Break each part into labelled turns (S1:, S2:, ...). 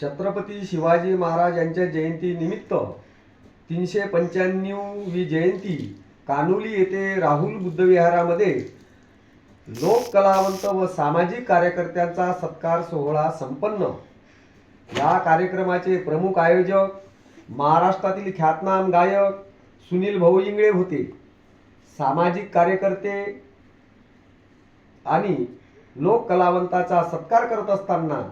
S1: छत्रपती शिवाजी महाराज यांच्या जयंतीनिमित्त तीनशे पंच्याण्णववी जयंती कानोली येथे राहुल बुद्धविहारामध्ये लोक कलावंत व सामाजिक कार्यकर्त्यांचा सत्कार सोहळा संपन्न. या कार्यक्रमाचे प्रमुख आयोजक महाराष्ट्रातील ख्यातनाम गायक सुनील भाऊ इंगळे होते. सामाजिक कार्यकर्ते आणि लोक कलावंताचा सत्कार करत असताना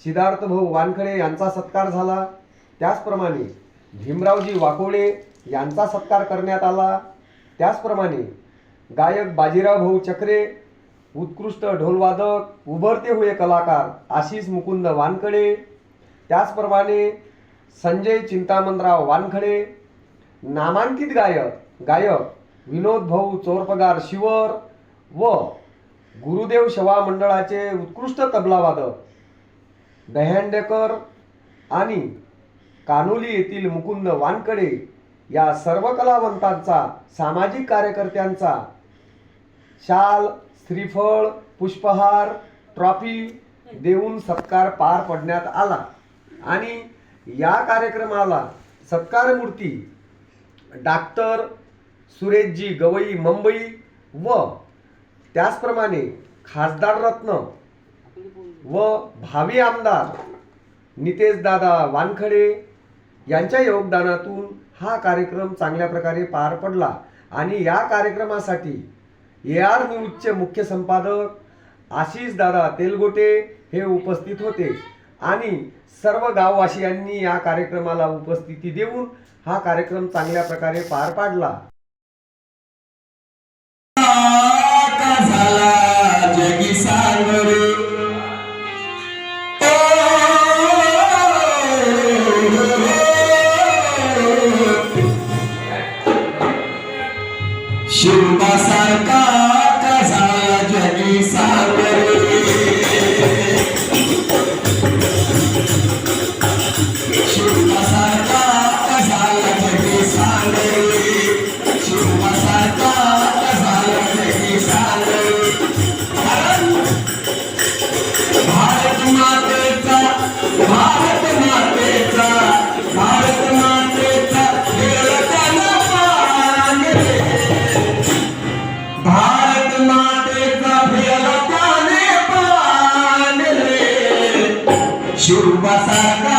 S1: सिद्धार्थ भाऊ वानखडे यांचा सत्कार झाला. त्याचप्रमाणे भीमरावजी वाकोळे यांचा सत्कार करण्यात आला. त्याचप्रमाणे गायक बाजीराव भाऊ चक्रे उत्कृष्ट ढोलवादक उभरते हुए कलाकार आशिष मुकुंद वानखडे त्याचप्रमाणे संजय चिंतामणराव वानखडे नामांकित गायक गायक विनोद भाऊ चोरपगार शिवर व गुरुदेव शवा मंडळाचे उत्कृष्ट तबलावादक दह्यांडेकर आणि कानोली येथील मुकुंद वानकडे या सर्व कलावंतांचा सामाजिक कार्यकर्त्यांचा शाल श्रीफळ पुष्पहार ट्रॉफी देऊन सत्कार पार पडण्यात आला. आणि या कार्यक्रमाला सत्कार मूर्ती डॉक्टर सुरेशजी गवई मुंबई व त्याचप्रमाणे खासदार रत्न व भावी आमदार नितेशदादा वानखडे यांच्या योगदानातून हा कार्यक्रम चांगल्या प्रकारे पार पडला. आणि या कार्यक्रमासाठी ए आर न्यूजचे मुख्य संपादक आशिष दादा तेलगोटे हे उपस्थित होते. आणि सर्व गाववासियांनी या कार्यक्रमाला उपस्थिती देऊन हा कार्यक्रम चांगल्या प्रकारे पार पाडला.
S2: जगी सागर शिवबासारखा का झाला जगी Churubasarca